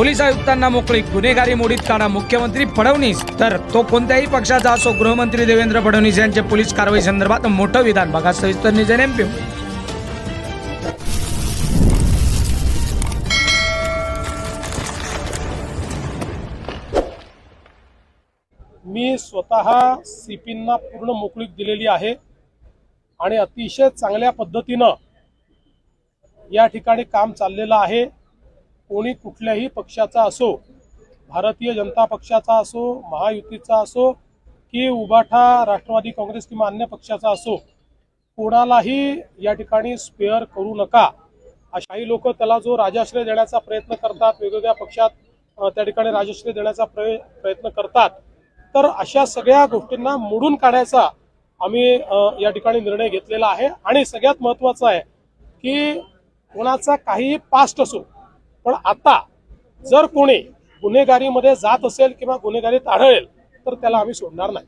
Police आयुक्तांना मोकळी गुन्हेगारी मोडीत काढा. मुख्यमंत्री फडणवीस तर तो कोणत्याही पक्षाचा असो गृहमंत्री देवेंद्र फडणवीस यांचे पोलीस कारवाई संदर्भात मोठं विधान बघा. सविस्तर निजन एमपी मी स्वतः सीपींना पूर्ण मोकळीक दिलेली आहे आणि अतिशय चांगल्या पद्धतीनं या ठिकाणी काम चाललेलं आहे. कोणी कुठल्याही पक्षाचा असो भारतीय जनता पक्षाचा असो महायुतीचा असो की उबाठा राष्ट्रवादी काँग्रेस किंवा अन्य पक्षाचा असो कोणालाही या ठिकाणी स्पेअर करू नका. अशाही लोक त्याला जो राजाश्रय देण्याचा प्रयत्न करतात वेगवेगळ्या पक्षात त्या ठिकाणी राजश्रय देण्याचा प्रय प्रयत्न करतात तर अशा सगळ्या गोष्टींना मोडून काढायचा आम्ही या ठिकाणी निर्णय घेतलेला आहे. आणि सगळ्यात महत्वाचं आहे की कोणाचा काहीही पास्ट असो पण आता जर कोणी गुन्हेगारीमध्ये जात असेल किंवा गुन्हेगारीत आढळेल तर त्याला आम्ही सोडणार नाही.